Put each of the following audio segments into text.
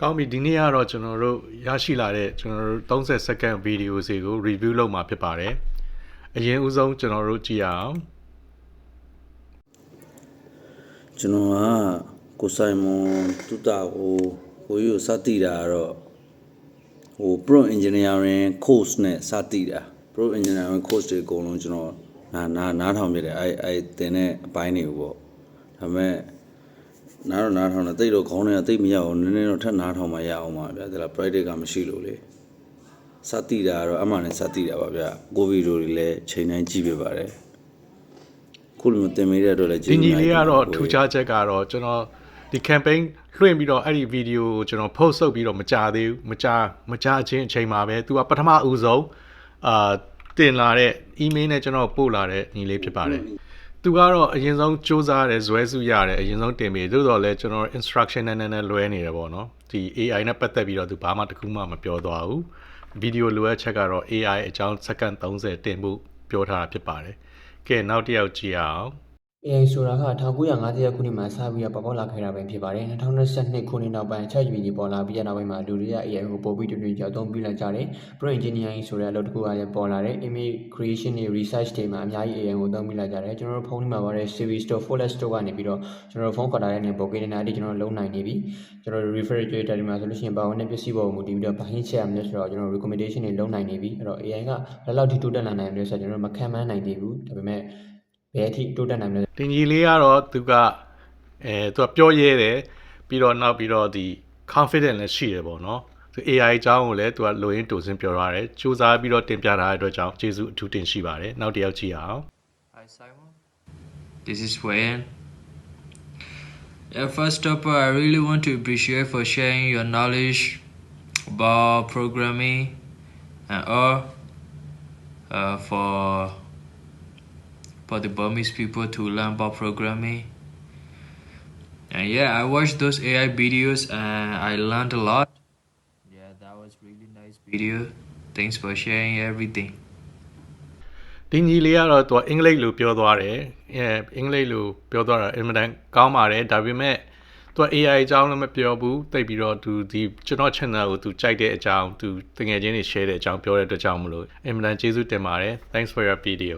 ကောင်းပြီဒီနေ့ကတော့ကျွန်တော်တို့ရရှိလာတဲ့ကျွန်တော်တို့30 second video စီကို review လုပ်မှာဖြစ်ပါတယ်အရင်ဦးဆုံးကျွန်တော်တို့ကြည့်ရအောင်ကျွန်တော်ကကိုဆိုင်မွန်တူတာကိုကိုကြီးကိုစတည်တာကတော့ဟို pro engineering course နဲ့စတည်တာ pro engineering course တွေအကုန်လုံးကျွန်တော်နာနာနားထောင်ပြတယ်အဲအဲတင်တဲ့အပိုင်းတွေကိုပေါ့ဒါပေမဲ့ နားတော့နားထောင်တယ်တိတ်တော့ခေါင်းထဲကတိတ်မရအောင်နည်းနည်းတော့ထပ်နားထောင်မှရအောင်ပါဗျာဒါလား practice ကမရှိလို့လေစတည်တာကတော့အမှန်နဲ့စတည်တာပါဗျာကိုဗီဒီယိုတွေလည်းချိန်တိုင်းကြည့်ပြပါတယ်ခုလိုမျိုးတင်မိတဲ့အတွက်လည်းဒီကျေးဇူးညီများလေးကတော့ကိုထူးခြားချက်ကတော့ကျွန်တော်ဒီ campaign လွှင့်ပြီးတော့အဲ့ဒီ video ကိုကျွန်တော် post လုပ်ပြီးတော့မကြသေးဘူးမကြမကြချင်းအချိန်မှာပဲသူကပထမဦးဆုံးအာတင်လာတဲ့ email နဲ့ကျွန်တော်ပို့လာတဲ့ညီလေးဖြစ်ပါတယ် သူကတော့အရင်ဆုံးစူးစမ်းရတယ်ဇွဲစုရတယ်အရင်ဆုံးတင်ပြီးသို့တော်လည်းကျွန်တော် instruction နဲ့နည်းနည်းလွဲနေတယ်ပေါ့နော်ဒီ AI နဲ့ပတ်သက်ပြီးတော့သူဘာမှတစ်ခုမှမပြောသွားဘူးဗီဒီယိုလိုအပ်ချက်ကတော့ AI အကြောင်းစက္ကန့်30တင်ဖို့ပြောထားတာဖြစ်ပါတယ်ကဲနောက်တစ်ယောက်ကြည့်အောင် AI ဆိုတာက1950ခုနှစ်မှာစပြီးတော့ပေါ်ပေါက်လာခဲ့တာပဲဖြစ်ပါတယ်2022ခုနှစ်နောက်ပိုင်း ChatGPT ပေါ်လာပြီးတဲ့နောက်ပိုင်းမှာလူတွေက AI ကိုပို့ပြီးတွင်တွင်ကြောက်သုံးပြီးလာကြတယ် Pro Engineering ဆိုတဲ့အလုပ်တစ်ခုကလည်းပေါ်လာတယ် Image Creation တွေ Research တွေမှာအများကြီး AI ကိုသုံးပြီးလာကြတယ်ကျွန်တော်တို့ဖုန်းထဲမှာပါတဲ့ Siri Store, Follet Store ကနေပြီးတော့ကျွန်တော်တို့ဖုန်းခေါ်တာတဲ့နေပေါ်ကိနေတာအတိကျွန်တော်တို့လုံနိုင်နေပြီကျွန်တော်တို့ refrigerator တွေမှာဆိုလို့ရှိရင်ဘာဝင်တဲ့ပစ္စည်းပေါ်ကိုမူတည်ပြီးတော့ဘာဟင်းချက်ရမလဲဆိုတော့ကျွန်တော်တို့ recommendation တွေလုံနိုင်နေပြီအဲ့တော့ AI ကဘယ်လောက်ထိတိုးတက်လာနိုင်မလဲဆိုတော့ကျွန်တော်တို့မခံမှန်းနိုင်သေးဘူးဒါပေမဲ့ ဘယ်အထိတိုးတက်နိုင်မလဲတင်ကြီးလေးကတော့သူကအဲသူကပြောရဲတယ်ပြီးတော့နောက်ပြီးတော့ဒီ confident လည်းရှိတယ်ပေါ့နော်သူ AI အကြောင်းကိုလည်းသူကလိုရင်းတူစင်းပြောထားတယ်စူးစမ်းပြီးတော့တင်ပြထားတဲ့အတွက်ကြောင့်ကျေးဇူးအထူးတင်ရှိပါတယ်နောက်တစ်ယောက်ကြည့်အောင် Hi Simon. This is Wayan. Yeah, first up, uh, I really want to appreciate for sharing your knowledge about programming and all uh, for for the Burmese people to learn about programming. And yeah, I watched those AI videos and I learned a lot. Yeah, that was really nice video. Thanks for sharing everything. ဒီညီလေးကတော့သူကအင်္ဂလိပ်လိုပြောသွားတယ်အဲအင်္ဂလိပ်လိုပြောသွားတာအင်မတန်ကောင်းပါတယ်ဒါပေမဲ့သူက AI အကြောင်းလည်းမပြောဘူးတိတ်ပြီးတော့သူဒီကျွန်တော် channel ကိုသူကြိုက်တဲ့အကြောင်းသူတကယ်ချင်းတွေ share တဲ့အကြောင်းပြောတဲ့အတွက်ကြောင့်မလို့အင်မတန်ကျေးဇူးတင်ပါတယ် thanks for your video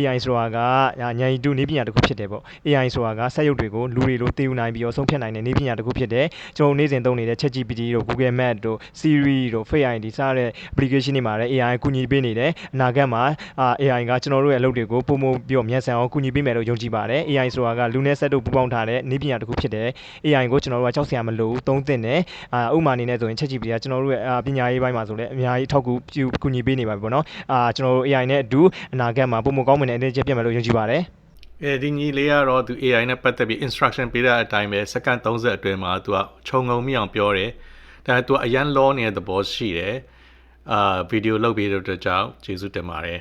AI ဆိုတာကညာဉာဏ်ရည်တုနည်းပညာတစ်ခုဖြစ်တယ်ပေါ့ AI ဆိုတာကစက်ရုပ်တွေကိုလူတွေလိုသိယူနိုင်ပြီးတော့ဆုံးဖြတ်နိုင်တဲ့နည်းပညာတစ်ခုဖြစ်တယ်ကျွန်တော်တို့နေ့စဉ်သုံးနေတဲ့ ChatGPT တို့ Google Map တို့ Siri တို့ Face ID စတဲ့ application တွေမှာလည်း AI ကူညီပေးနေတယ်အနာဂတ်မှာအာ AI ကကျွန်တော်တို့ရဲ့အလုပ်တွေကိုပုံမပြီးတော့မြန်ဆန်အောင်ကူညီပေးမယ်လို့ယုံကြည်ပါတယ် AI ဆိုတာကလူနဲ့စက်တို့ပူးပေါင်းထားတဲ့နည်းပညာတစ်ခုဖြစ်တယ် AI ကိုကျွန်တော်တို့ကကြောက်စရာမလိုဘူးသုံးသင့်တယ်အာဥပမာအနေနဲ့ဆိုရင် ChatGPT ကကျွန်တော်တို့ရဲ့အာပညာရေးပိုင်းမှာဆိုလည်းအများကြီးထောက်ကူပြုကူညီပေးနေပါပြီပေါ့နော်အာကျွန်တော်တို့ AI နဲ့အတူအနာဂတ်မှာပုံမကောင်းမွန်တဲ့အနေချက်ပြတ်မယ်လို့ယုံကြည်ပါတယ်အဲဒီညီလေးကတော့သူ AI နဲ့ပတ်သက်ပြီး instruction ပေးတဲ့အတိုင်းပဲစက္ကန့်30အတွင်းမှာသူကခြုံငုံမိအောင်ပြောတယ်ဒါပေမဲ့သူကအရန်လောနေတဲ့သဘောရှိတယ်အာဗီဒီယိုလုပ်ပေးတဲ့အတွက်ကြောင့်ကျေးဇူးတင်ပါတယ်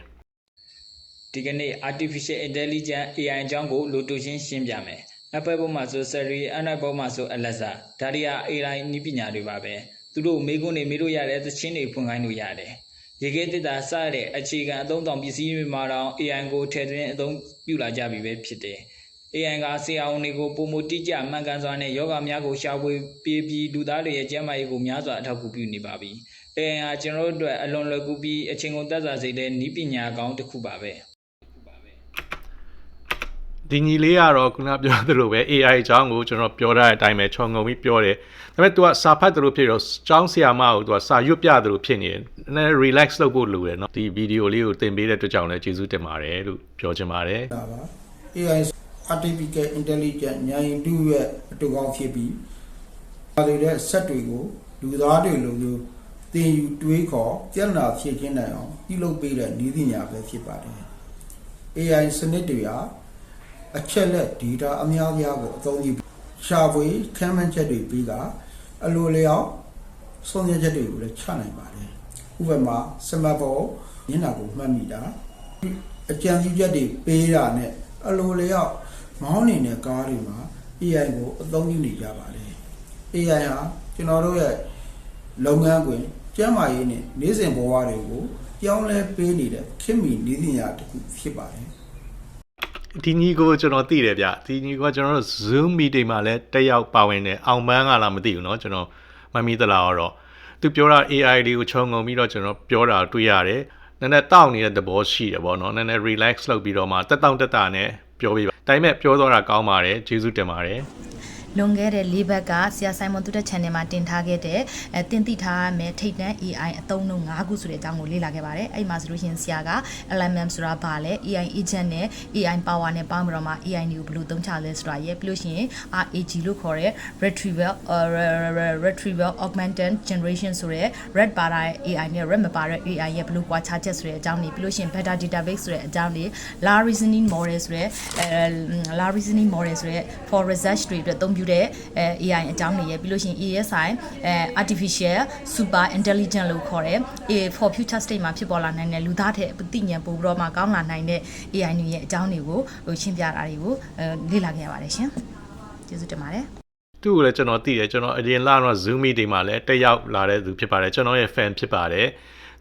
ဒီကနေ့ artificial intelligence AI အကြောင်းကိုလူတူရှင်းရှင်းပြမယ်။ Apple ပေါ်မှာဆို Siri, Android ပေါ်မှာဆို Alexa ဒါတွေက AI နည်းပညာတွေပါပဲ။သူတို့မေးခွန်းတွေမေးလို့ရတယ်သချင်းတွေဖွင့်ခိုင်းလို့ရတယ်။ ရေခဲတစ်တာစတဲ့အခြေခံအသုံးဆောင်ပစ္စည်းတွေမှာတော့ AI ကိုထည့်သွင်းအသုံးပြုလာကြပြီပဲဖြစ်တယ်။ AI ကဆရာဝန်တွေကိုပုံမတိကျမှန်ကန်စွာနဲ့ယောဂများကိုရှာဖွေပေးပြီးလူသားတွေရဲ့ကျန်းမာရေးကိုများစွာအထောက်အကူပြုနေပါပြီ။ AI ဟာကျွန်တော်တို့အတွက်အလွန်လွယ်ကူပြီးအချိန်ကုန်သက်သာစေတဲ့နည်းပညာကောင်းတစ်ခုပါပဲ။ ဒီညီလေးကတော့ခုနပြောသလိုပဲ AI အကြောင်းကိုကျွန်တော်ပြောထားတဲ့အတိုင်းပဲချော်ငုံပြီးပြောတယ်။ဒါပေမဲ့ तू ကစာဖတ်သလိုဖြစ်တော့ចောင်းဆရာမကို तू ကစာရွတ်ပြသလိုဖြစ်နေတယ်။နည်း relax လုပ်ဖို့လိုတယ်နော်။ဒီဗီဒီယိုလေးကိုတင်ပေးတဲ့အတွက်ကြောင့်လည်းကျေးဇူးတင်ပါတယ်လို့ပြောချင်ပါတယ်။ဒါပါ။ AI artificial intelligence ဉာဏ်ရည်တူရဲ့အတူကောင်းဖြစ်ပြီးဒါတွေတဲ့ဆက်တွေကိုလူသားတွေလိုလိုသင်ယူတွေးခေါ်ကြံ့နာဖြစ်ခြင်းနိုင်အောင်ပြုလုပ်ပေးတဲ့နည်းပညာပဲဖြစ်ပါတယ်။ AI စနစ်တွေဟာ အချက်လက် data အများကြီးကိုအသုံးပြုပြီးရှာဖွေခမ်းမှန်းချက်တွေပြီးကအလိုလျောက်ဆုံးဖြတ်ချက်တွေကိုလည်းချနိုင်ပါတယ်ဥပမာစမတ်ဖုန်းညနာကိုမှတ်မိတာအကြံပြုချက်တွေပေးတာနဲ့အလိုလျောက်မောင်းနေတဲ့ကားတွေမှာ AI ကိုအသုံးပြုနေကြပါလေ AI ဟာကျွန်တော်တို့ရဲ့လုပ်ငန်းခွင်ကျန်းမာရေးနဲ့နေ့စဉ်ဘဝတွေကိုပြောင်းလဲပေးနေတဲ့ခင်မီနည်းပညာတစ်ခုဖြစ်ပါတယ် ဒီညီကိုကျွန်တော်သိတယ်ဗျဒီညီကိုကကျွန်တော်တို့ Zoom meeting မှာလည်းတက်ရောက်ပါဝင်တယ်အောင်မန်းကလားမသိဘူးเนาะကျွန်တော်မမီတလားတော့သူပြောတာ AI တွေကိုခြုံငုံပြီးတော့ကျွန်တော်ပြောတာတွေ့ရတယ်နည်းနည်းတောက်နေတဲ့သဘောရှိတယ်ပေါ့နော်နည်းနည်း relax လုပ်ပြီးတော့မှတက်တောင့်တက်တာနဲ့ပြောပြပါဒါပေမဲ့ပြောတော့တာကောင်းပါတယ်ကျေးဇူးတင်ပါတယ် လွန်ခဲ့တဲ့၄ဘက်ကဆရာဆိုင်မွန်တူတဲ့ channel မှာတင်ထားခဲ့တဲ့အဲတင်သိထားရမယ်ထိတ်တန့် AI အသုံးနှုန်း၅ခုဆိုတဲ့အကြောင်းကိုလေ့လာခဲ့ပါတယ်အဲ့မှာဆိုလို့ရှိရင်ဆရာက LMM ဆိုတာဘာလဲ AI agent နဲ့ AI power နဲ့ပေါင်းပြီးတော့မှ AI တွေကိုဘယ်လိုသုံးချလဲဆိုတာရဲ့ပြီးလို့ရှိရင် RAG လို့ခေါ်တဲ့ retrieval retrieval augmented generation ဆိုတဲ့ red ပါတဲ့ AI နဲ့ red မပါတဲ့ AI ရဲ့ဘယ်လိုကွာခြားချက်ဆိုတဲ့အကြောင်းတွေပြီးလို့ရှိရင် better database ဆိုတဲ့အကြောင်းတွေ la reasoning model ဆိုတဲ့အဲ la reasoning model ဆိုတဲ့ for research တွေအတွက်အသုံးပြုတဲ့အဲ AI အကြောင်းတွေရဲ့ပြီးလို့ရှိရင် ASI အဲ artificial super intelligent လို့ခေါ်တဲ့ A for future state မှာဖြစ်ပေါ်လာနိုင်တဲ့လူသားတဲ့အသိဉာဏ်ပို့ပြီးတော့မှကောင်းလာနိုင်တဲ့ AI တွေရဲ့အကြောင်းတွေကိုဟိုရှင်းပြတာတွေကိုအဲလေ့လာခဲ့ရပါတယ်ရှင်ကျေးဇူးတင်ပါတယ်သူ့ကိုလည်းကျွန်တော်သိတယ်ကျွန်တော်အရင်လာတော့ Zoom meeting မှာလည်းတက်ရောက်လာတဲ့သူဖြစ်ပါတယ်ကျွန်တော်ရဲ့ fan ဖြစ်ပါတယ်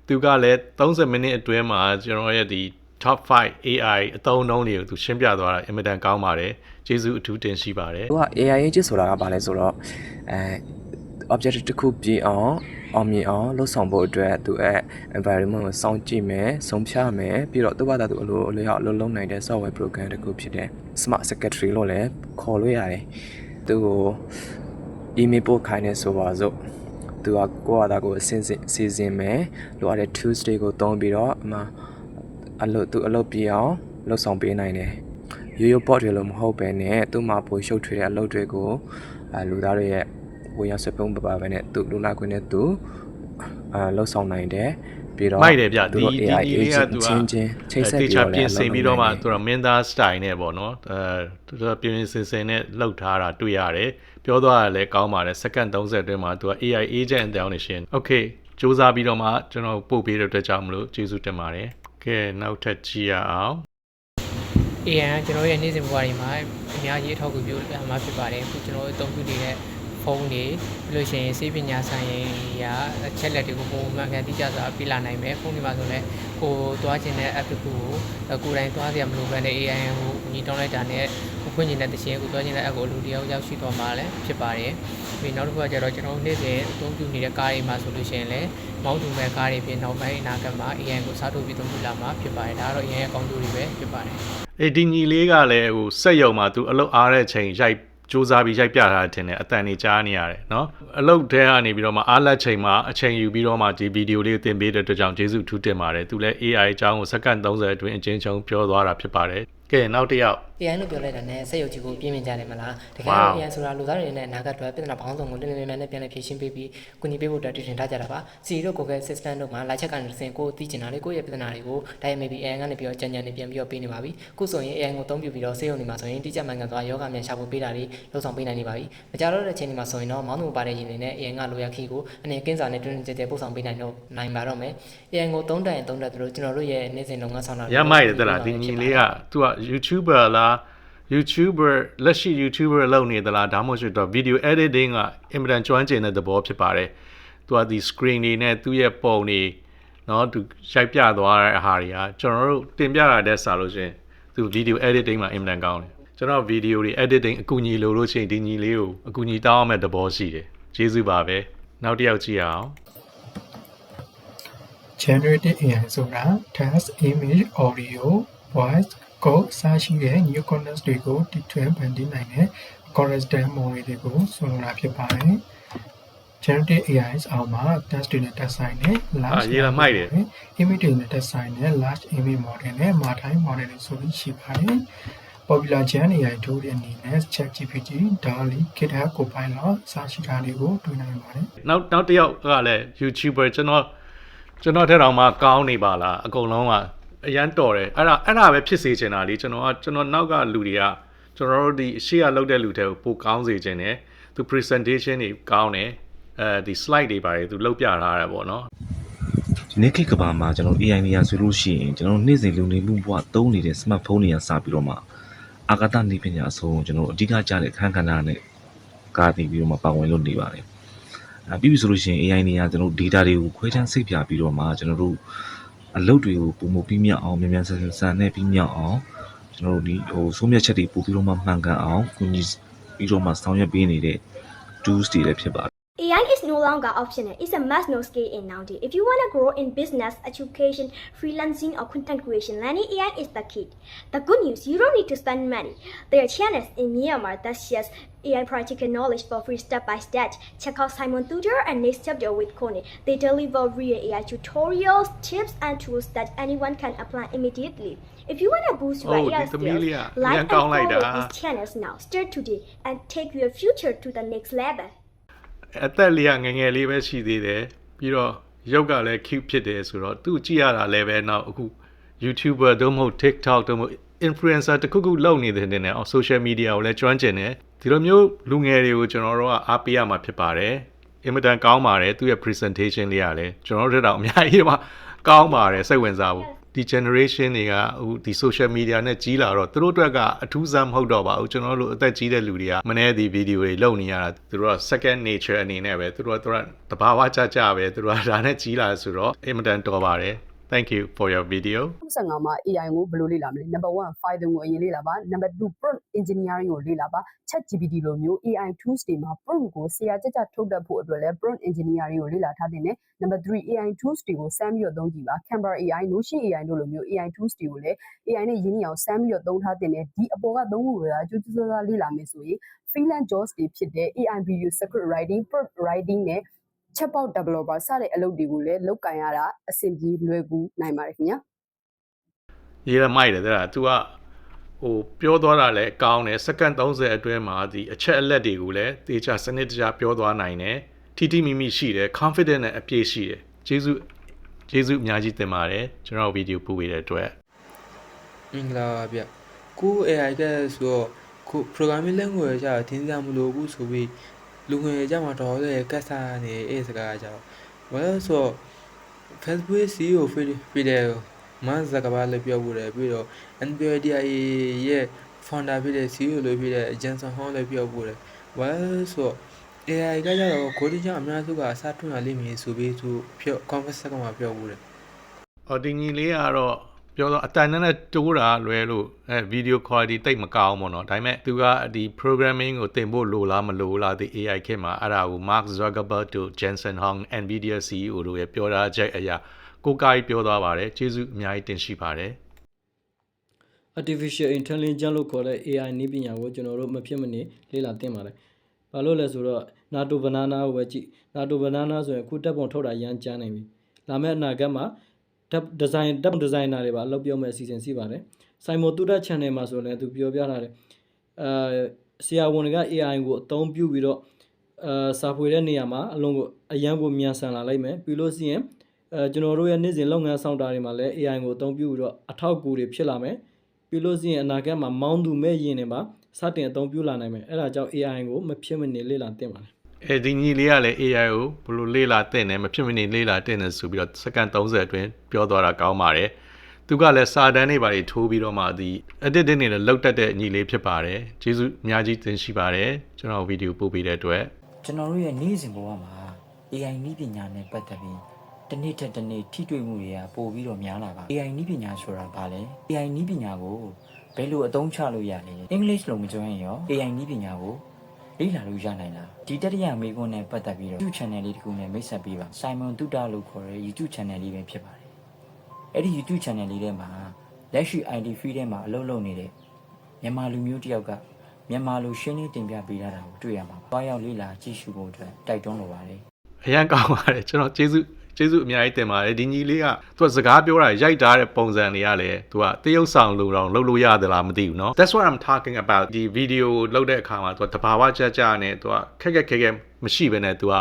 သူကလည်း30မိနစ်အတွင်းမှာကျွန်တော်ရဲ့ဒီ top 5 AI အသုံးအနှုန်းတွေကိုသူရှင်းပြသွားတာအင်မတန်ကောင်းပါတယ်ကျေးဇူးအထူးတင်ရှိပါတယ်သူက AI agent ဆိုတာကဘာလဲဆိုတော့အဲ object တစ်ခုပြည့်အောင်အောင်မြင်အောင်လှုပ်ဆောင်ဖို့အတွက်သူအဲ environment ကိုစောင့်ကြည့်မယ်ဆုံးဖြတ်မယ်ပြီးတော့သူ့ဘာသာသူအလိုအလျောက်အလုပ်လုပ်နိုင်တဲ့ software program တစ်ခုဖြစ်တဲ့ smart secretary လို့လည်းခေါ်လို့ရတယ်သူကို email ပို့ခိုင်းနေဆိုပါစို့သူကကိုယ့်ဘာသာကိုအစင်းစစ်စီစဉ်မယ်လိုအပ်တဲ့ Tuesday ကိုတုံးပြီးတော့အမှ အလုပ်သူအလုပ်ပြအောင်လှုပ်ဆောင်ပေးနိုင်တယ်ရိုးရိုး bot တွေလို့မဟုတ်ပဲနဲ့သူ့မှာပိုရှုပ်ထွေးတဲ့အလုပ်တွေကိုအဲလူသားတွေရဲ့ဝင်ရောက်ဆွေးပုံးပပါပဲနဲ့သူလူနာခွင့်နဲ့သူအဲလှုပ်ဆောင်နိုင်တယ်ပြီးတော့မိုက်တယ်ဗျသူဒီတို့ဒီ AI ဒီလေးက agent သူကချင်းချင်းချိတ်ဆက်တေပြီးချာတော့ပြလည်းင်စင်ပြီးတော့မှအလုပ်သူကမင်းသား style နဲ့ပေါ့နော်အဲသူကပြင်းစင်စင်နဲ့လှုပ်ထားတာတွေ့ရတယ်ပြောသွားရလဲကောင်းပါတယ်စက္ကန့်30အတွင်းမှာသူက AI agent အတောင်းနေရှင် Okay စူးစမ်းပြီးတော့မှကျွန်တော်ပို့ပေးတဲ့အတွက်ကြောင့်မလို့ကျေးဇူးတင်ပါတယ် ကဲနောက်ထပ်ကြည့်ရအောင် AI ကကျွန်တော်ရဲ့နေ့စဉ်ဘဝတွေမှာအများကြီးအထောက်အကူပြုမှာဖြစ်ပါတယ်အခုကျွန်တော်တို့အသုံးပြုနေတဲ့ဖုန်းတွေပြီးလို့ရှိရင်စေပညာဆိုင်ရာအချက်လက်တွေကိုပုံမှန်ကန်တိကျစွာပြလာနိုင်မယ်ဖုန်းတွေမှာဆိုလည်းကိုသွားခြင်းတဲ့ app တစ်ခုကိုကိုယ်တိုင်သွားစရာမလိုဘဲနဲ့ AI ကိုညီတောင်းလိုက်တာနဲ့ကိုဖွင့်ခြင်းတဲ့တခြင်းကိုသွားခြင်းတဲ့ app ကိုလူတယောက်ရောက်ရှိသွားမှာလည်းဖြစ်ပါတယ်ပြီးနောက်တစ်ခုကကျတော့ကျွန်တော်တို့နေ့စဉ်အသုံးပြုနေတဲ့ကားတွေမှာဆိုလို့ရှိရင်လည်း မောင်းသူမဲ့ကားတွေဖြစ်နောက်ပိုင်းအနာဂတ်မှာ AI ကိုစားထုတ်ပြီးသုံးပြုလာမှာဖြစ်ပါတယ်ဒါကတော့ AI ရဲ့အကောင်းကျိုးတွေပဲဖြစ်ပါတယ် အေးဒီညီလေးကလည်းဟိုစက်ယုံမှာသူအလုတ်အားတဲ့ချိန်ရိုက်စူးစမ်းပြီးရိုက်ပြထားတဲ့တဲ့အတန်နေကြားနေရတယ်เนาะအလုတ်တဲကနေပြီးတော့မှအားလက်ချိန်မှာအချိန်ယူပြီးတော့မှဒီဗီဒီယိုလေးကိုတင်ပေးတဲ့အတွက်ကြောင့်ကျေးဇူးထူးတင်ပါတယ်သူလည်း AI အကြောင်းကိုစက္ကန့်30အတွင်းအချင်းချင်းပြောသွားတာဖြစ်ပါတယ်ကဲနောက်တစ်ယောက် AI လို့ပြောလိုက်တာနဲ့စက်ရုပ်ကြီးကိုပြင်းပြင်းကြတယ်မလားတကယ် Wow. တော့ AI ဆိုတာလူသားတွေနဲ့အနာဂတ်အတွက်ပြဿနာပေါင်းစုံကိုလင်းလင်းလင်းလင်းနဲ့ပြန်လည်ဖြေရှင်းပေးပြီးကုညီပေးဖို့အတွက်တည်ထင်ထားကြတာပါ Siri တို့ Google Assistant တို့မှာလာချက်ကနေတစ်ဆင့်ကိုယ်သိချင်တာလေးကိုယ့်ရဲ့ပြဿနာတွေကိုဒါပေမဲ့ AI ကနေပြီးတော့ကြံကြံနေပြန်ပြီးတော့ပေးနေပါပြီခုဆိုရင် AI ကိုအသုံးပြုပြီးတော့စေရုံတွေမှာဆိုရင်တိကျမှန်ကန်စွာယောဂမြန်ရှာဖို့ပေးတာတွေလှုပ်ဆောင်ပေးနိုင်နေပါပြီမကြတော့တဲ့အချိန်ဒီမှာဆိုရင်တော့မောင်းသူပါတဲ့ရင်တွေနဲ့ AI ကလိုရခီကိုအနေကင်းစာနဲ့တွင်းတွင်းကြဲကြဲပို့ဆောင်ပေးနိုင်တော့နိုင်ပါတော့မယ် AI ကိုသုံးတန်ရင်သုံးတတ်သလိုကျွန်တော်တို့ရဲ့နေ့စဉ်လုပ်ငန်းဆောင်တာရမိုက်တယ်တလားဒီညီလေးကသူက YouTuber လား YouTuber လက်ရှိ YouTuber လုပ်နေသလားဒါမှမဟုတ်တော့ video editing ကအင်မတန်ကျွမ်းကျင်တဲ့သဘောဖြစ်ပါတယ်။သူကဒီ screen တွေနဲ့သူ့ရဲ့ပုံတွေနော်သူရိုက်ပြသွားတဲ့အဟာတွေကကျွန်တော်တို့တင်ပြတာတဲ့ဆာလို့ရှင်သူ video editing မှာအင်မတန်ကောင်းတယ်။ကျွန်တော် video တွေ editing အကူအညီလိုလို့ရှိရင်ဒီညီလေးကိုအကူအညီတောင်းရမယ့်သဘောရှိတယ်။ကျေးဇူးပါပဲ။နောက်တစ်ယောက်ကြည့်အောင် generative AI ဆိုတာ text image audio voice code စရှိတဲ့ new content တွေကိုတီထွင်ဖန်တီးနိုင်တဲ့ correspondent model တွေကိုဆိုလိုတာဖြစ်ပါတယ် generative AI အောက်မှာ text တွေနဲ့တက်ဆိုင်တဲ့ large အာရေးလာမိုက်တယ် image တွေနဲ့တက်ဆိုင်တဲ့ large image model နဲ့ martin model တွေဆိုပြီးရှိပါတယ် popular gen AI tool တွေအနေနဲ့ ChatGPT, DALL-E, GitHub Copilot စရှိတာတွေကိုတွေ့နိုင်ပါတယ်နောက်နောက်တစ်ယောက်ကလည်း YouTuber ကျွန်တော်ကျွန်တော်တဲ့တောင်မှကောင်းနေပါလားအကုန်လုံးက အရန်တော်တယ်အဲ့ဒါအဲ့ဒါပဲဖြစ်စေချင်တာလေကျွန်တော်ကကျွန်တော်နောက်ကလူတွေကကျွန်တော်တို့ဒီအရှိရလောက်တဲ့လူတွေကိုပိုကောင်းစေချင်တယ်သူ presentation တွေကောင်းတယ်အဲဒီ slide တွေပါတယ်သူလုပ်ပြထားတာပေါ့နော်ဒီနေ့ခေတ်ကဘာမှာကျွန်တော် AI နေရာဆိုလို့ရှိရင်ကျွန်တော်နေ့စဉ်လူနေမှုဘဝသုံးနေတဲ့ smartphone တွေကစပြီးတော့မှအာကာသနေပညာအဆုံးကျွန်တော်အဓိကကျတဲ့အခန်းကဏ္ဍနဲ့ကာတည်ပြီးတော့မှပါဝင်လို့နေပါတယ်။အဲပြီးပြီဆိုလို့ရှိရင် AI နေရာကျွန်တော် data တွေကိုခွဲခြမ်းစိတ်ပြပြီးတော့မှကျွန်တော်တို့ အလုပ်တွေကိုပုံမပြီးမြောက်အောင်မြန်မြန်ဆန်ဆန်နဲ့ပြီးမြောက်အောင်ကျွန်တော်တို့ဒီဟိုဆုံးဖြတ်ချက်တွေပို့ပြီးတော့မှမှန်ကန်အောင်ကူညီပြီးတော့မှဆောင်ရွက်ပေးနေတဲ့ tools တွေလည်းဖြစ်ပါတယ် AI is no longer optional. It's a must know skill in nowadays. If you want to grow in business, education, freelancing, or content creation, learning AI is the key. The good news, you don't need to spend money. There are channels in Myanmar that shares AI practical knowledge for free step by step. Check out Simon Tutor and Next Chapter with Connie. They deliver real AI tutorials, tips, and tools that anyone can apply immediately. If you want to boost your Oh, AI skills, like and follow these channels now. Start today and take your future to the next level. အသက်လေးကငယ်ငယ်လေးပဲရှိသေးတယ်ပြီးတော့ရုပ်ကလည်း cute ဖြစ်တယ်ဆိုတော့သူကြည့်ရတာလည်းပဲနောက်အခု YouTuber တို့မဟုတ် TikTok တို့မဟုတ် influencer တခုခုလုပ်နေတယ်နဲ့အောင် social media ကိုလည်းကျွမ်းကျင်တယ်ဒီလိုမျိုးလူငယ်တွေကိုကျွန်တော်တို့ကအားပေးရမှာဖြစ်ပါတယ်အင်မတန်ကောင်းပါတယ်သူရဲ့ presentation လေးကလည်းကျွန်တော်တို့တက်တော့အများကြီးမှကောင်းပါတယ်စိတ်ဝင်စားဖို့ ဒီ generation တွေကဟိုဒီ social media နဲ့ကြီးလာတော့သူတို့အတွက်ကအထူးဆန်းမဟုတ်တော့ပါဘူးကျွန်တော်တို့အသက်ကြီးတဲ့လူတွေကမနေ့ဒီဗီဒီယိုတွေလုပ်နေရတာသူတို့က second nature အနေနဲ့ပဲသူတို့ကသူတို့ကတဘာဝကြကြပဲသူတို့ကဒါနဲ့ကြီးလာဆိုတော့အင်မတန်တော်ပါတယ် thank you for your video 25မှာ AI ကိုဘယ်လိုလေ့လာမလဲ number 1 Python ကိုအရင်လေ့လာပါ number 2 prompt engineering ကိုလေ့လာပါ ChatGPT လိုမျိုး AI tools တွေမှာ prompt ကိုဆရာကြကြထုတ်တတ်ဖို့အတွက်လည်း prompt engineering ကိုလေ့လာထားတဲ့နဲ့ number 3 AI tools တွေကိုစမ်းပြီးတော့သုံးကြည့်ပါ Canva AI Notion AI တို့လိုမျိုး AI tools တွေကိုလည်း AI နဲ့ရင်းနှီးအောင်စမ်းပြီးတော့သုံးထားတဲ့နဲ့ဒီအပေါ်ကသုံးခုကအကျိုးကျေးဇူးသားလေ့လာမယ်ဆိုရင် freelance jobs တွေဖြစ်တဲ့ AI video script writing prompt writing နဲ့ chatbot developer စတဲ့အလုပ်တွေကိုလည်းလုပ်ကင်ရတာအဆင်ပြေလွယ်ကူနိုင်ပါတယ်ခင်ဗျာရေးရမိုက်တယ်တဲ့သူကဟိုပြောသွားတာလည်းကောင်းတယ်စက္ကန့်30အတွင်းမှာဒီအချက်အလက်တွေကိုလည်းတေချာစနစ်တကျပြောသွားနိုင်တယ်ထိထိမိမိရှိတယ် confident နဲ့အပြည့်ရှိတယ်ကျေးဇူးကျေးဇူးအများကြီးတင်ပါတယ်ကျွန်တော်ဗီဒီယိုပို့ပေးတဲ့အတွက်မင်္ဂလာပါဗျကို AI ကဆိုတော့ကို programming language ကျတော့သင်ကြားမလို့ဘူးဆိုပြီး လူငယ်ကြမှာတော်တဲ့ကတ်စာနေအဲ့စကားကြတော့ဘာလို့ဆိုတော့ Facebook CEO Fidel မန်ဇကဘာလည်းပြောဖို့တယ်ပြီးတော့ NVIDIA ရဲ့ founder ဖြစ်တဲ့ CEO လို့ဖြစ်တဲ့ Jensen Huang လည်းပြောဖို့တယ်ဘာလို့ဆိုတော့ AI ကကြတော့ကိုဒီကြောင့်အများစုကအစားထွန်းလာလိမ့်မယ်ဆိုပြီးသူပြော conference ကမှာပြောဖို့တယ်အော်ဒီညီလေးကတော့ ပြောတော့အတန်နဲ့နဲ့တိုးတာလွယ်လို့အဲ video quality တိတ်မကောင်းဘူးเนาะဒါပေမဲ့သူကဒီ programming ကိုသင်ဖို့လိုလားမလိုလားဒီ AI ခေတ်မှာအဲ့ဒါကို Mark Zuckerberg တို့ Jensen Huang Nvidia CEO တို့ရဲ့ပြောထားချက်အရာကိုကာကြီးပြောသွားပါတယ်ကျေးဇူးအများကြီးတင်ရှိပါတယ် artificial intelligence လို့ခေါ်တဲ့ AI နည်းပညာကိုကျွန်တော်တို့မဖြစ်မနေလေ့လာသင့်ပါတယ်။ဘာလို့လဲဆိုတော့ NATO banana ကိုပဲကြည့် NATO banana ဆိုရင်အခုတက်ပုံထုတ်တာရမ်းကြမ်းနေပြီ။လာမယ့်အနာဂတ်မှာ ဒီဇိုင်းတက်ဒီဇိုင်နာတွေပါအလုပ်ပြောမဲ့အစီအစဉ်ရှိပါတယ်။ Simon Tuda channel မှာဆိုလည်းသူပြောပြထားတယ်။အဲဆရာဝန်တွေက AI ကိုအသုံးပြုပြီးတော့အဲစာဖွေတဲ့နေရာမှာအလုံးကိုအရန်ကိုမြန်ဆန်လာလိမ့်မယ်။ပြီးလို့ရှိရင်အဲကျွန်တော်တို့ရဲ့နေ့စဉ်လုပ်ငန်းဆောင်တာတွေမှာလည်း AI ကိုအသုံးပြုပြီးတော့အထောက်အကူတွေဖြစ်လာမယ်။ပြီးလို့ရှိရင်အနာဂတ်မှာမောင်းသူမဲ့ရင်တွေမှာစတင်အသုံးပြုလာနိုင်မယ်။အဲဒါကြောင့် AI ကိုမဖြစ်မနေလေ့လာသင့်ပါတယ်။ အဲဒီညီလေးကလည်း AI ကိုဘယ်လိုလေ့လာသင့်တယ်မဖြစ်မနေလေ့လာသင့်တယ်ဆိုပြီးတော့စက္ကန့်30အတွင်းပြောသွားတာကောင်းပါတယ်သူကလည်းစာတန်းတွေပါတွေထိုးပြီးတော့မှဒီ edit တွေနဲ့လောက်တက်တဲ့ညီလေးဖြစ်ပါတယ်ကျေးဇူးအများကြီးတင်ရှိပါတယ်ကျွန်တော်ဗီဒီယိုပို့ပေးတဲ့အတွက်ကျွန်တော်တို့ရဲ့နေ့စဉ်ဘဝမှာ AI နည်းပညာနဲ့ပတ်သက်ပြီးတစ်နေ့ထက်တစ်နေ့ထိတွေ့မှုတွေကပိုပြီးတော့များလာပါ AI နည်းပညာဆိုတာဘာလဲ AI နည်းပညာကိုဘယ်လိုအသုံးချလို့ရလဲအင်္ဂလိပ်လိုမကျွမ်းရင်ရော AI နည်းပညာကို လေ့လာလို့ရနိုင်လားဒီတတိယမေးခွန်းနဲ့ပတ်သက်ပြီးတော့ YouTube channel လေးတစ်ခုနဲ့မိတ်ဆက်ပေးပါ Simon Tuta လို့ခေါ်တဲ့ YouTube channel လေးပဲဖြစ်ပါတယ်အဲ့ဒီ YouTube channel လေးထဲမှာလက်ရှိ ID feed ထဲမှာအလုပ်လုပ်နေတဲ့မြန်မာလူမျိုးတစ်ယောက်ကမြန်မာလူရှင်းလင်းတင်ပြပေးထားတာကိုတွေ့ရမှာပါ။ဘာရောက်လေ့လာကြည့်ရှုဖို့အတွက်တိုက်တွန်းလိုပါတယ်အရန်ကောင်းပါတယ်ကျွန်တော်ကျေးဇူး ကျေးဇူးအများကြီးတင်ပါတယ်ဒီညီလေးကသူကစကားပြောတာရိုက်ထားတဲ့ပုံစံတွေကလည်းသူကတရုပ်ဆောင်လိုတော့လုပ်လို့ရသလားမသိဘူးเนาะ That's what I'm talking about ဒီ video လုပ်တဲ့အခါမှာသူကတဘာဝကြကြနဲ့သူကခက်ခက်ခက်ခက်မရှိဘဲနဲ့သူက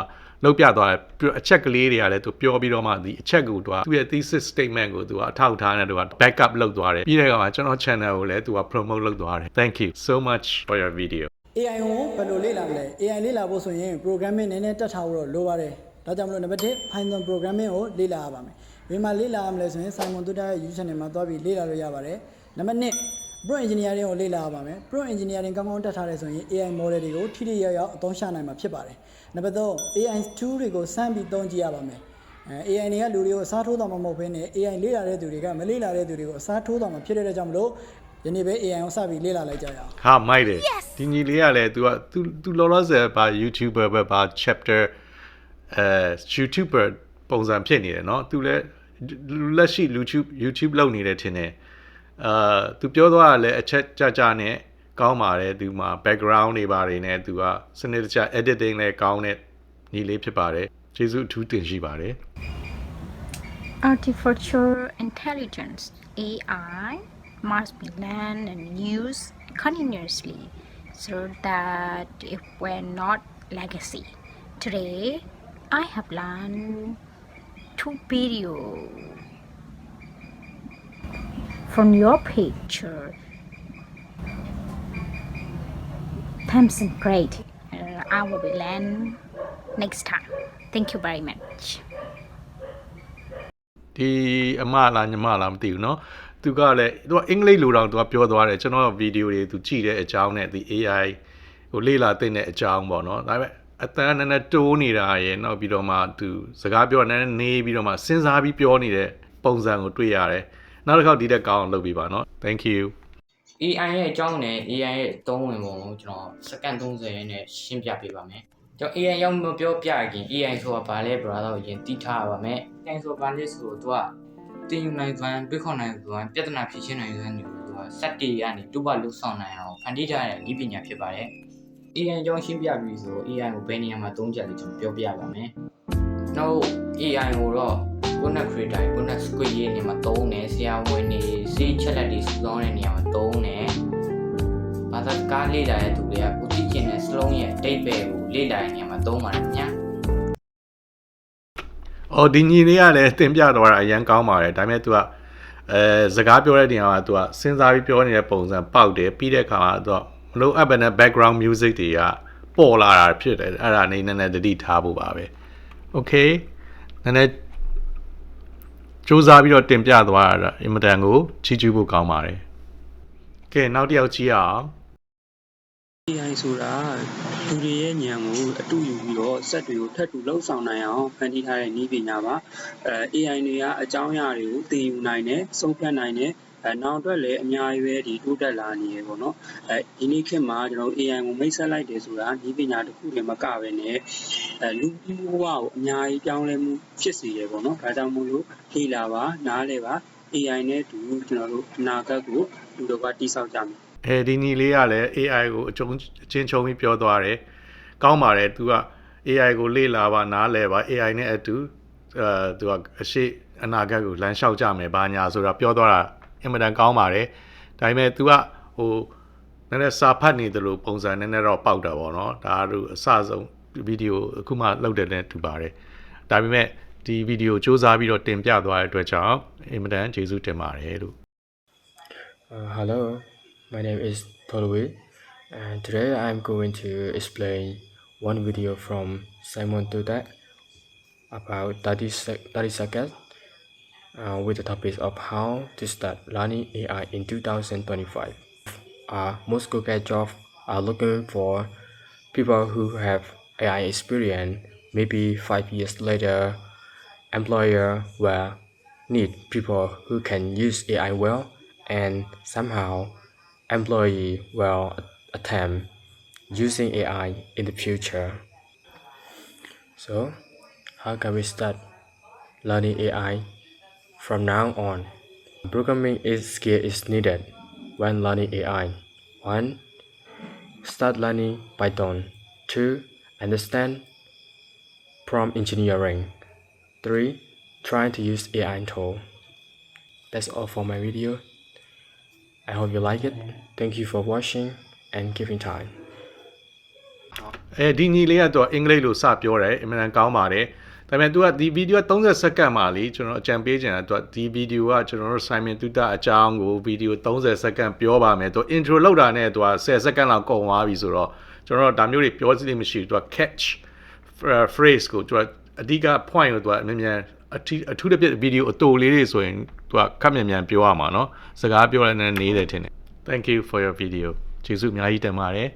လောက်ပြသွားတယ်ပြီးအချက်ကလေးတွေကလည်းသူပြောပြီးတော့မှဒီအချက်ကိုသူကသူ့ရဲ့ thesis statement ကိုသူကအထောက်ထားနေသူက backup လုပ်သွားတယ်ပြီးတဲ့အခါမှာကျွန်တော် channel ကိုလည်းသူက promote လုပ်သွားတယ် thank you so much for your video AI ကိုဘယ်လိုလေ့လာမလဲ AI လေ့လာဖို့ဆိုရင် programming နည်းနည်းတက်ထားဖို့တော့လိုပါတယ် ဒါကြောင့်မလို့နံပါတ်1 Python programming ကိုလေ့လာရပါမယ်ဘယ်မှာလေ့လာရမလဲဆိုရင် Simon Tuta ရဲ့ YouTube channel မှာသွားပြီးလေ့လာလို့ရပါတယ်နံပါတ်2 prompt engineering ကိုလေ့လာရပါမယ် prompt engineering ကောင်းကောင်းတက်ထားတယ်ဆိုရင် AI model တွေကိုထိထိရောက်ရောက်အသုံးချနိုင်မှာဖြစ်ပါတယ်နံပါတ်3 AI tool တွေကိုစမ်းပြီးသုံးကြည့်ရပါမယ်အဲ AI တွေကလူတွေကိုအစားထိုးတော့မှာမဟုတ်ဘဲနဲ့ AI လေ့လာတဲ့သူတွေကမလေ့လာတဲ့သူတွေကိုအစားထိုးတော့မှာဖြစ်တဲ့အတွက်ကြောင့်မလို့ ယနေ့ပဲ AI ကိုစပြီးလေ့လာလိုက်ကြရအောင် ဟာမိုက်တယ်ဒီညီလေးကလည်း तू က तू तू လောလောဆယ်ဘာ YouTuber ပဲဘာ chapter အဲ YouTuber ပုံစံဖြစ်နေတယ်เนาะသူလည်းလက်ရှိ YouTube YouTube လုပ်နေတယ်ထင်တယ်အာသူပြောသွားတာလည်းအချက်ကြကြနဲ့ကောင်းပါတယ်သူမှာ background တွေပါတွေနဲ့သူကစနစ်တကျ editing လည်းကောင်းတဲ့ညီလေးဖြစ်ပါတယ်ကျေးဇူးအထူးတင်ရှိပါတယ် artificial intelligence AI must be learned and used continuously so that it will not legacy today I have learned two video from your picture. Thanks and great. Uh, I will be learn next time. Thank you very much. ဒီအမလားညီမလားမသိဘူးเนาะသူကလည်းသူကအင်္ဂလိပ်လိုတောင်သူကပြောသွားတယ်ကျွန်တော်ဗီဒီယိုတွေသူကြည့်တဲ့အကြောင်းနဲ့ဒီ AI ဟိုလေ့လာသိတဲ့အကြောင်းပေါ့เนาะဒါပေမဲ့ အတန်းနဲ့တိုးနေတာရယ်နောက်ပြီးတော့မှသူစကားပြောနေနေပြီးတော့မှစဉ်းစားပြီးပြောနေတဲ့ပုံစံကိုတွေ့ရတယ်နောက်တစ်ခေါက်ဒီတက်ကောင်းအောင်လုပ်ပြီးပါနော် thank you AI ရဲ့အကြောင်းနဲ့ AI ရဲ့အသုံးဝင်ပုံကိုကျွန်တော်စက္ကန့်30နဲ့ရှင်းပြပေးပါမယ်ကျွန်တော် AI ရောက်မပြောပြခင် AI ဆိုတာဘာလဲ brother ကိုရင်သိထားပါမယ် AI ဆိုဘာလဲဆိုတော့သူကတင်ယူနိုင်စွမ်းတွေးခေါ်နိုင်စွမ်းပြဿနာဖြေရှင်းနိုင်စွမ်းတွေကိုသူကစက်တီကနေတူပါလှုပ်ဆောင်နိုင်အောင်ဖန်တီးထားတဲ့အနည်းပညာဖြစ်ပါတယ် AI အကြောင်းရှင်းပြပြီးဆို AI ကိုဘယ်နေရာမှာသုံးကြလဲကျွန်တော်ပြောပြပါမယ်နောက် AI ကိုတော့ content creator content squid ရေးနေမှာသုံးတယ်ဆရာဝန်နေစေးချက်လက်တွေစုဆောင်းတဲ့နေရာမှာသုံးတယ်ဘာသာကားလေ့လာတဲ့သူတွေကကိုသိကျင်တဲ့စလုံးရဲ့အတိတ်ပဲကိုလေ့လာတဲ့နေရာမှာသုံးပါတယ်ညာ အော်ဒီညီလေးကလည်းတင်ပြသွားတာအရန်ကောင်းပါတယ်ဒါပေမဲ့ तू ကအဲစကားပြောတဲ့နေရာမှာ तू ကစဉ်းစားပြီးပြောနေတဲ့ပုံစံပေါက်တယ်ပြီးတဲ့အခါမှာ तू က မလို့အပ်ပဲနဲ့ background music တွေကပေါ်လာတာဖြစ်တယ်အဲ့ဒါနေနည်းနည်းတတိထားဖို့ပါပဲ okay နည်းနည်းစူးစမ်းပြီးတော့တင်ပြသွားတာအင်မတန်ကိုချီးကျူးဖို့ကောင်းပါတယ်ကဲနောက်တစ်ယောက်ကြည့်အောင် AI ဆိုတာလူတွေရဲ့ဉာဏ်ကိုအတူယူပြီးတော့စက်တွေကိုထပ်တူလှုပ်ဆောင်နိုင်အောင်ဖန်တီးထားတဲ့နည်းပညာပါအဲ AI တွေကအကြောင်းအရာတွေကိုသင်ယူနိုင်တယ်ဆုံးဖြတ်နိုင်တယ် အဲနောက်အတွက်လည်းအများကြီးပဲဒီတိုးတက်လာနေရပေါ့နော်အဲဒီနေ့ခေတ်မှာကျွန်တော်တို့ AI ကိုမိတ်ဆက်လိုက်တယ်ဆိုတာနည်းပညာတစ်ခုတည်းမကပဲနဲ့အဲလူကြီးဘဝကိုအများကြီးပြောင်းလဲမှုဖြစ်စေရပေါ့နော်ဒါကြောင့်မို့လို့လေ့လာပါနားလဲပါ AI နဲ့တူကျွန်တော်တို့အနာဂတ်ကိုလူတို့ကတိဆောက်ကြမယ်အဲဒီညီလေးကလည်း AI ကိုအကျုံးအချင်းချုံပြီးပြောသွားတယ်။ကောင်းပါတယ်။ तू က AI ကိုလေ့လာပါနားလဲပါ AI နဲ့အတူအဲ तू ကအရှိအနာဂတ်ကိုလမ်းလျှောက်ကြမယ်ဘာညာဆိုတာပြောသွားတာ အင်မတန်ကောင်းပါတယ်။ဒါပေမဲ့ तू ကဟိုနည်းနည်းစာဖတ်နေတယ်လို့ပုံစံနည်းနည်းတော့ပေါက်တာပေါ့နော်။ဒါတို့အစဆုံးဗီဒီယိုအခုမှလုပ်တယ်နဲ့တူပါတယ်။ဒါပေမဲ့ဒီဗီဒီယိုစူးစမ်းပြီးတော့တင်ပြသွားတဲ့အတွက်ကြောင့်အင်မတန်ကျေးဇူးတင်ပါတယ်လို့ Uh, hello, my name is Tolwe, and today I'm going to explain one video from Simon Tutak about 30, sec- 30 seconds uh, with the topic of how to start learning AI in 2025. Uh, most Google jobs are looking for people who have AI experience. Maybe five years later, employer will need people who can use AI well and somehow employee will attempt using AI in the future. So, how can we start learning AI from now on? Programming is skill is needed when learning AI. 1. Start learning Python. 2. Understand prompt engineering. 3. Try to use AI tool. That's all for my video. I hope you like it. Thank you for watching and giving time. အဲဒီညီလေးကတော့အင်္ဂလိပ်လိုစပြောတယ်အင်မတန်ကောင်းပါတယ် ဒါပေမဲ့ तू ကဒီဗီဒီယို30စက္ကန့်မှလေကျွန်တော်အကြံပေးချင်တာ तू ဒီဗီဒီယိုကကျွန်တော်တို့ Simon Tuta အကြောင်းကိုဗီဒီယို30စက္ကန့်ပြောပါမယ် तू intro လောက်တာနဲ့ तू 10စက္ကန့်လောက်ကုန်သွားပြီဆိုတော့ကျွန်တော်တို့ဒါမျိုးတွေပြောစီလို့မရှိဘူး तू catch phrase ကို तू အဓိက point ကို तू အမြင်မြန်အထူးအထူးတစ်ပြည့်ဗီဒီယိုအတိုလေးတွေဆိုရင် तू ခက်မြန်မြန်ပြောရမှာเนาะစကားပြောရတဲ့နေတယ်ထင်တယ် Thank you for your video ကျေးဇူးအများကြီးတင်ပါတယ်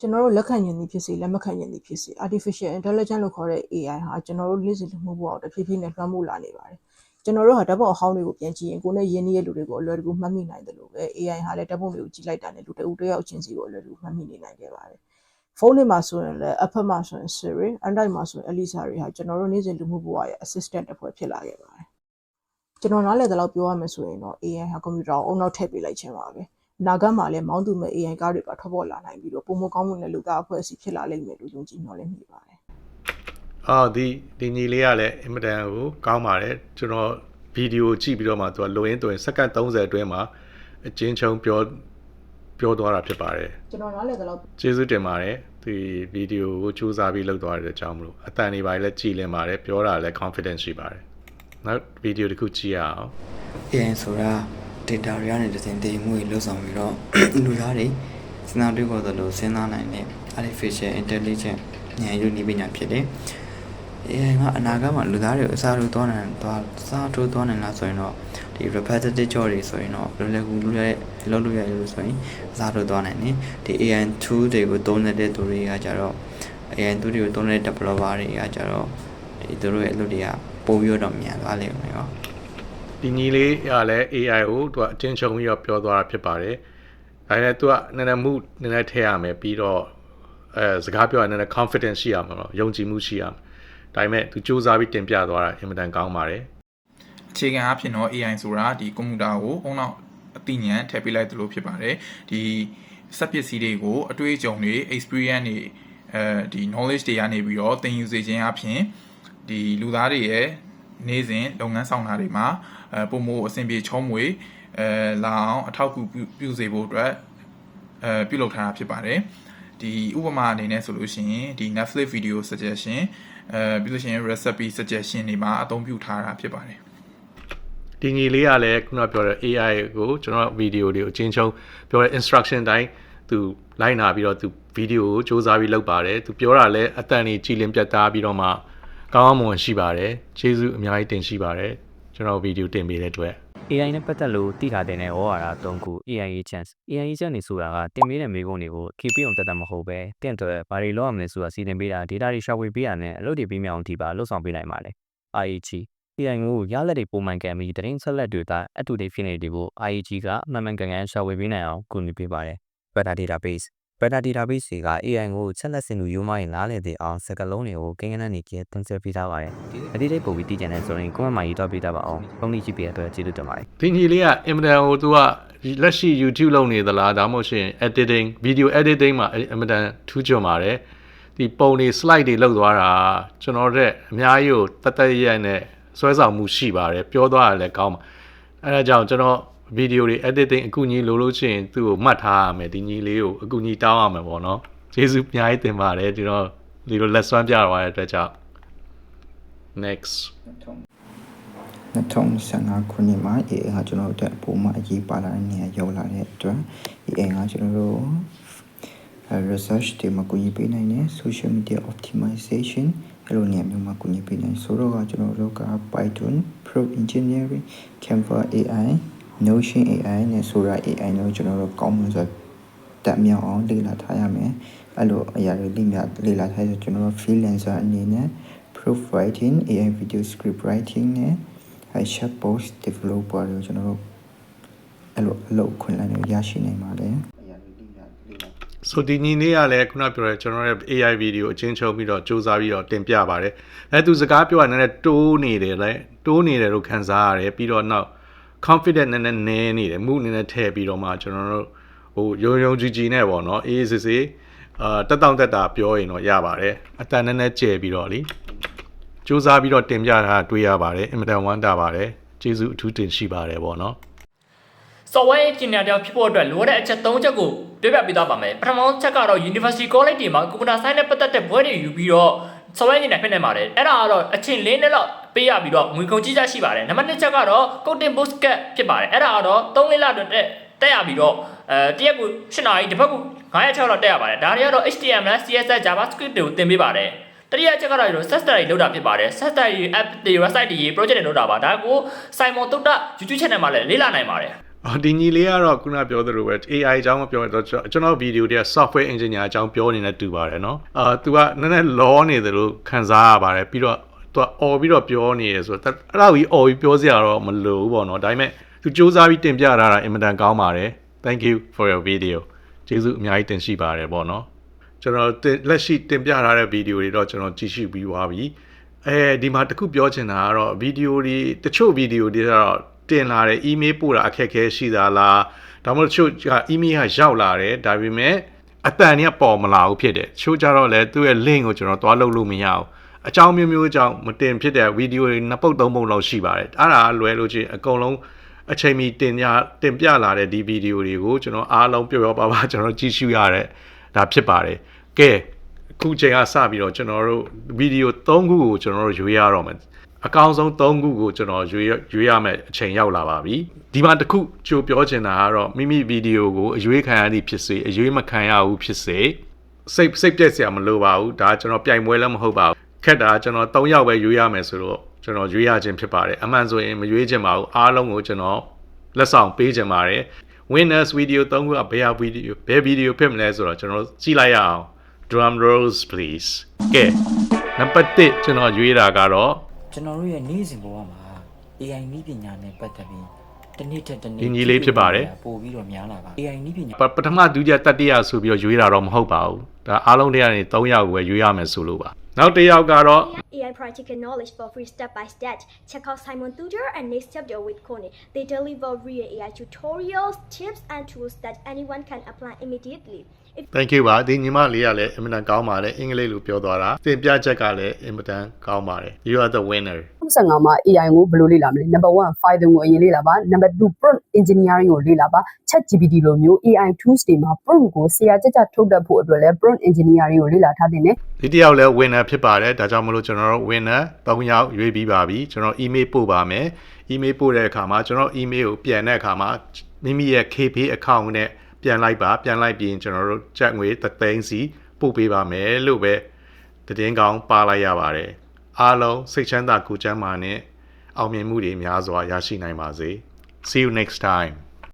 ကျွန်တော်တို့လက်ခံရင်သည်ဖြစ်စေလက်မခံရင်သည်ဖြစ်စေ artificial intelligence လို့ခေါ်တဲ့ AI ဟာကျွန်တော်တို့လက်စီလူမှုဘဝကိုတဖြည်းဖြည်းနဲ့လွှမ်းမိုးလာနေပါတယ်ကျွန်တော်တို့ဟာဓာတ်ပုံအဟောင်းတွေကိုပြန်ကြည့်ရင်ကိုယ်နဲ့ရင်းနှီးတဲ့လူတွေကိုအလွယ်တကူမှတ်မိနိုင်တယ်လို့ပဲ AI ဟာလည်းဓာတ်ပုံတွေကိုကြည့်လိုက်တာနဲ့လူတဦးတစ်ယောက်ချင်းစီကိုအလွယ်တကူမှတ်မိနေနိုင်ခဲ့ပါတယ်ဖုန်းတွေမှာဆိုရင်လည်း Apple မှာဆိုရင် Siri Android မှာဆိုရင် Alexa တွေဟာကျွန်တော်တို့နေ့စဉ်လူမှုဘဝရဲ့ assistant တစ်ဖွဲ့ဖြစ်လာခဲ့ပါတယ်ကျွန်တော်နားလည်တဲ့လောက်ပြောရမယ်ဆိုရင်တော့ AI ဟာကွန်ပျူတာကိုအုံနောက်ထည့်ပေးလိုက်ခြင်းပါပဲအ နာဂတ်မှာလည်းမောင်းသူမဲ့ AI ကားတွေပါထွက်ပေါ်လာနိုင်ပြီးတော့ပုံမကောင်းမှုနဲ့လူသားအဖွဲ့အစည်းဖြစ်လာလိမ့်မယ်လို့ယုံကြည်မျှော်လင့်မိပါတယ်အော်ဒီဒီညီလေးကလည်းအင်မတန်ကိုကောင်းပါတယ်ကျွန်တော်ဗီဒီယိုကြည့်ပြီးတော့မှသူကလိုရင်းတွင်စက္ကန့်30အတွင်းမှာအချင်းချုံပြောပြောသွားတာဖြစ်ပါတယ်ကျွန်တော်နားလည်တဲ့လောက်ကျေးဇူးတင်ပါတယ်ဒီဗီဒီယိုကိုစူးစမ်းပြီးလုပ်သွားတဲ့အကြောင်းမလို့အတန်နေပါလေကြည်လင်ပါတယ်ပြောတာလည်း confidence ရှိပါတယ်နောက်ဗီဒီယိုတစ်ခုကြည့်ရအောင် AI ဆိုတာ data တွေကနေတစ်စင်တည်မှုတွေလုပ်ဆောင်ပြီးတော့လူသားတွေစဉ်းစားတွေးခေါ်သလိုစဉ်းစားနိုင်တဲ့ artificial intelligence ဉာဏ်ရည်နည်းပညာဖြစ်တယ်။ AI ကအနာဂတ်မှာလူသားတွေကိုအစားထိုးသွားနိုင်သွားစားထိုးသွားနိုင်လားဆိုရင်တော့ဒီ repetitive job တွေဆိုရင်တော့လွယ်လွယ်ကူကူလုပ်ရလုပ်လို့ရတယ်လို့ဆိုရင်အစားထိုးသွားနိုင်တယ်။ဒီ AI tool တွေကိုသုံးနေတဲ့သူတွေကကြတော့ AI tool တွေကိုသုံးတဲ့ developer တွေကကြတော့ဒီသူတို့ရဲ့အလုပ်တွေကပိုပြီးတော့မြန်သွားလိမ့်မယ်နော်။ ဒီညီလေးကလည်း AI ကိုသူကအချင်းချုံပြီးတော့ပြောသွားတာဖြစ်ပါတယ်ဒါနဲ့သူကနည်းနည်းမှုနည်းနည်းထည့်ရမယ်ပြီးတော့အဲစကားပြောရနည်းနည်း confidence ရှိရမှာတော့ယုံကြည်မှုရှိရမှာဒါပေမဲ့သူစူးစမ်းပြီးတင်ပြသွားတာအင်မတန်ကောင်းပါတယ်အခြေခံအဖြစ်တော့ AI ဆိုတာဒီကွန်ပျူတာကိုအုံနောက်အသိဉာဏ်ထည့်ပေးလိုက်သလိုဖြစ်ပါတယ်ဒီစက်ပစ္စည်းတွေကိုအတွေ့အကြုံတွေ experience တွေအဲဒီ knowledge တွေကနေပြီးတော့သင်ယူစေခြင်းအပြင်ဒီလူသားတွေရဲ့နေ့စဉ်လုပ်ငန်းဆောင်တာတွေမှာ အဲပုံမိုအဆင်ပြေချောမွေအဲလာအောင်အထောက်အကူပြုစေဖို့အတွက်အဲပြုလုပ်ထားတာဖြစ်ပါတယ်ဒီဥပမာအနေနဲ့ဆိုလို့ရှိရင်ဒီ Netflix video suggestion အဲပြီးလို့ရှိရင် recipe suggestion တွေမှာအသုံးပြုထားတာဖြစ်ပါတယ်ဒီညီလေးကလည်းခုနပြောတဲ့ AI ကိုကျွန်တော်ဗီဒီယိုတွေကိုအချင်းချင်းပြောတဲ့ instruction တိုင်းသူလိုက်နာပြီးတော့သူဗီဒီယိုကိုစူးစမ်းပြီးလုပ်ပါတယ်သူပြောတာလည်းအတန်ကြီးကြည်လင်ပြတ်သားပြီးတော့မှကောင်းကောင်းမွန်ရှိပါတယ်ကျေးဇူးအများကြီးတင်ရှိပါတယ် ကျွန်တော်ဗီဒီယိုတင်ပေးတဲ့အတွက် AI နဲ့ပတ်သက်လို့သိထားတဲ့ဩဝါဒ၃ခု AI agents AI agent တွေဆိုတာကတင်ပေးတဲ့မေးခွန်းတွေကို keep အောင်တက်တာမဟုတ်ပဲတင့်အတွက်ဘာတွေလုပ်ရမလဲဆိုတာစီစဉ်ပေးတာ data တွေရှာဖွေပေးတာနဲ့အလုပ်တွေပြီးမြောက်အောင်ဒီပါလှုပ်ဆောင်ပေးနိုင်ပါတယ် IAG AI ကိုရလက်တွေပုံမှန်ကန်ပြီးတရင်ဆက်လက်တွေကအတူတူဖြစ်နေတွေကို IAG ကမှန်မှန်ကန်ကန်ရှာဖွေပေးနိုင်အောင်ကူညီပေးပါတယ် Beta Database Beta Database တွေက AI ကိုချက်လက်စင်လူယူမရင်နားလည်တဲ့အောင်စကားလုံးတွေကိုကိန်းဂဏန်းနေကျသွင်းဆက်ပေးထားပါတယ်။အတိတ်ပို့ပြီးတည်ကြတယ်ဆိုရင် comment မှာရေးတော့ပေးတတ်ပါအောင်။ပုံလေးကြည့်ပေးရတဲ့ကျေးဇူးတင်ပါတယ်ဒီညီလေးကအင်မတန်ဟိုသူကလက်ရှိ YouTube လုပ်နေသလားဒါမှမဟုတ်ရှင် editing video editing မှာအင်မတန်ထူးချွန်ပါတယ်ဒီပုံတွေ slide တွေလောက်သွားတာကျွန်တော်တို့အများကြီးကိုတတ်တတ်ရရနဲ့စွဲဆောင်မှုရှိပါတယ်ပြောသွားရလည်းကောင်းပါအဲဒါကြောင့်ကျွန်တော် ဗီဒီယိုတွေ editing အကူအညီလိုလို့ရှိရင်သူ့ကိုမှတ်ထားရမယ်ဒီညီလေးကိုအကူအညီတောင်းရမယ်ပေါ့နော်ကျေးဇူးအများကြီးတင်ပါတယ်ဒီတော့ဒီလိုလက်စွမ်းပြရတဲ့အတွက်ကြောင့် next 2025ခုနှစ်မှာ AA ကကျွန်တော်တို့အတွက်ပုံမှန်အရေးပါလာတဲ့နေရာရောက်လာတဲ့အတွက် AA ကကျွန်တော်တို့ research တွေမှာကူညီပေးနိုင်တဲ့ social media optimization အဲ့လိုနေရာမျိုးမှာကူညီပေးနိုင်ဆိုတော့ကကျွန်တော်တို့က Python Pro Engineering Canva AI Notion AI နဲ့ Sora AI တို့ကျွန်တော်တို့ကောင်းမွန်စွာတက်မြောက်အောင်လေ့လာထားရမယ်အဲ့လိုအရာတွေလေ့လာလေ့လာထားရကျွန်တော်တို့ freelancer အနေနဲ့ proof writing AI video script writing နဲ့ chat box developer တွေကျွန်တော်တို့အဲ့လိုအလုပ်ခွင့်လန်းတွေရရှိနိုင်ပါတယ်ဆိုဒီညီလေးကလည်းခုနပြောတဲ့ကျွန်တော်ရဲ့ AI video အချင်းချုပ်ပြီးတော့စူးစမ်းပြီးတော့တင်ပြပါတယ်အဲသူစကားပြောရတဲ့တိုးနေတယ်လေတိုးနေတယ်လို့ခံစားရတယ်ပြီးတော့နောက် confident နည်းနည်းနည်းနေတယ်မှုနည်းနည်းထည့်ပြီးတော့မှကျွန်တော်တို့ဟိုယုံယုံကြည်ကြည်နဲ့ပေါ့နော်အေးစစ်စစ်အာတက်တောင့်တက်တာပြောရင်တော့ရပါတယ်အတန်နည်းနည်းကျဲပြီးတော့လीစူးစမ်းပြီးတော့တင်ပြတာတွေ့ရပါတယ်အင်မတန်ဝမ်းတာပါတယ်ကျေးဇူးအထူးတင်ရှိပါတယ်ပေါ့နော် software engineer တယောက်ဖြစ်ဖို့အတွက်လိုအပ်တဲ့အချက်၃ချက်ကိုတွေ့ပြပေးသွားပါမယ်ပထမချက်ကတော့ University College တွေမှာ computer science နဲ့ပတ်သက်တဲ့ဘွဲတွေယူပြီးတော့ software engineer ဖြစ်နေပါတယ်အဲ့ဒါကတော့အချိန်၄နှစ်လောက်ပေးရပြီးတော့ငွေကုန်ကြီးကြရှိပါတယ်နံပါတ်2ချက်ကတော့ coding bootcamp ဖြစ်ပါတယ်အဲ့ဒါကတော့3လလောက်တက်တက်ရပြီးတော့အဲတရက်ကို8နာရီတစ်ဖက်က9ရက်6လောက်တက်ရပါတယ်ဒါတွေကတော့ HTML CSS JavaScript တွေကိုသင်ပေးပါတယ်တတိယချက်ကတော့ set study လုပ်တာဖြစ်ပါတယ် set study app တွေ website တွေ project တွေလုပ်တာပါဒါကို Simon တုတ်တ YouTube channel မှာလည်းလေ့လာနိုင်ပါတယ် အော်ဒီညီလေးကတော့ခုနပြောသလိုပဲ AI အကြောင်းမပြောတော့ကျွန်တော်ဗီဒီယိုတွေက software engineer အကြောင်းပြောနေတဲ့တူပါတယ်เนาะအာသူကနည်းနည်းလောနေတယ်လို့ခံစားရပါတယ်ပြီးတော့ သူကអော်ပြီးတော့ပြောနေရဆိုတော့အဲ့ဒါကြီးអော်ပြီးပြောစရာတော့မလိုဘူးပေါ့နော်ဒါပေမဲ့သူစူးစမ်းပြီးတင်ပြထားတာအင်မတန်ကောင်းပါတယ် thank you for your video ကျေးဇူးအများကြီးတင်ရှိပါတယ်ပေါ့နော်ကျွန်တော်လက်ရှိတင်ပြထားတဲ့ဗီဒီယိုတွေတော့ကျွန်တော်ကြည့်ရှုပြီးသွားပြီအဲဒီမှာတခုပြောချင်တာကတော့ဗီဒီယိုတွေတချို့ဗီဒီယိုတွေကတော့ တင်လာတယ် email ပို့တာအခက်အခဲရှိတာလားဒါမှမဟုတ်တချို့က email ကရောက်လာတယ်ဒါပေမဲ့အတန်တွေကပေါ်မလာဘူးဖြစ်တယ်ချို့ကြတော့လဲသူ့ရဲ့ link ကိုကျွန်တော်သွားလုပ်လို့မရဘူးအကြောင်းမျိုးမျိုးအကြောင်းမတင်ဖြစ်တဲ့ဗီဒီယိုတွေနှစ်ပုတ်သုံးပုတ်လောက်ရှိပါတယ်အဲ့ဒါလွယ်လို့ချင်းအကုန်လုံးအချိန်မီတင်ပြတင်ပြလာတဲ့ဒီဗီဒီယိုတွေကိုကျွန်တော်အားလုံးပြောပြောပါပါကျွန်တော်ကြည့်ရှုရတဲ့ဒါဖြစ်ပါတယ်ကဲအခုချိန်ကစပြီးတော့ကျွန်တော်တို့ဗီဒီယို3ခုကိုကျွန်တော်တို့ရွေးရတော့မယ် အကောင်းဆုံး3ခုကိုကျွန်တော်ရွေးရွေးရမယ်အချိန်ရောက်လာပါပြီဒီမှာတစ်ခုကြိုပြောချင်တာကတော့မိမိဗီဒီယိုကိုအရွေးခံရသည်ဖြစ်စေအရွေးမခံရဘူးဖြစ်စေစိတ်စိတ်ပြက်စရာမလိုပါဘူးဒါကျွန်တော်ပြိုင်ပွဲလည်းမဟုတ်ပါဘူးခက်တာကျွန်တော်3ယောက်ပဲရွေးရမယ်ဆိုတော့ကျွန်တော်ရွေးရခြင်းဖြစ်ပါတယ်အမှန်ဆိုရင်မရွေးချင်ပါဘူးအားလုံးကိုကျွန်တော်လက်ဆောင်ပေးချင်ပါတယ် winners video 3ခုကဘယ်ဟာ video ဘယ် video ဖြစ်မလဲဆိုတော့ကျွန်တော်ကြည့်လိုက်ရအောင် drum rolls please ကဲနံပါတ်1ကျွန်တော်ရွေးတာကတော့ ကျွန်တော်တို့ရဲ့နေ့စဉ်ဘဝမှာ AI နည်းပညာနဲ့ပတ်သက်ပြီးတစ်နေ့ထက်တစ်နေ့ဒီညီလေးဖြစ်ပါတယ် ပို့ပြီးတော့များလာပါ AI နည်းပညာပပထမဒုတိယတတိယဆိုပြီးတော့ရွေးတာတော့မဟုတ်ပါဘူးဒါအားလုံးတွေကနေ3ယောက်ကိုပဲရွေးရမယ်ဆိုလို့ပါနောက်တစ်ယောက်ကတော့ AI practical knowledge for free step by step. Check out Simon Tutor and next chapter with Connie. They deliver real AI tutorials, tips, and tools that anyone can apply immediately. If thank you ပါဒီညီမလေးကလည်းအင်မတန်ကောင်းပါတယ်အင်္ဂလိပ်လိုပြောသွားတာသင်ပြချက်ကလည်းအင်မတန်ကောင်းပါတယ် you are the winner 55မှာ AI ကိုဘယ်လိုလေ့လာမလဲ number 1 Python ကိုအရင်လေ့လာပါ number 2 prompt engineering ကိုလေ့လာပါ ChatGPT လိုမျိုး AI tools တွေမှာ prompt ကိုဆရာကြကြထုတ်တတ်ဖို့အတွက်လည်း prompt engineering ကိုလေ့လာထားတဲ့နဲ့ဒီတယောက်လည်း winner ဖြစ်ပါတယ်ဒါကြောင့်မလို့ကျွန်တော်တို့ winner 3ယောက်ရွေးပြီးပါပြီကျွန်တော် email ပို့ပါမယ် email ပို့တဲ့အခါမှာကျွန်တော် email ကိုပြန်တဲ့အခါမှာမိမိရဲ့ KP account နဲ့ ပြန်လိုက်ပါပြန်လိုက်ပြီးကျွန်တော်တို့ချက်ငွေ3သိန်းစီပို့ပေးပါမယ်လို့ပဲတည်င်းကောင်းပါလိုက်ရပါတယ်အားလုံးစိတ်ချမ်းသာကိုယ်ချမ်းသာနဲ့အောင်မြင်မှုတွေများစွာရရှိနိုင်ပါစေ see you next time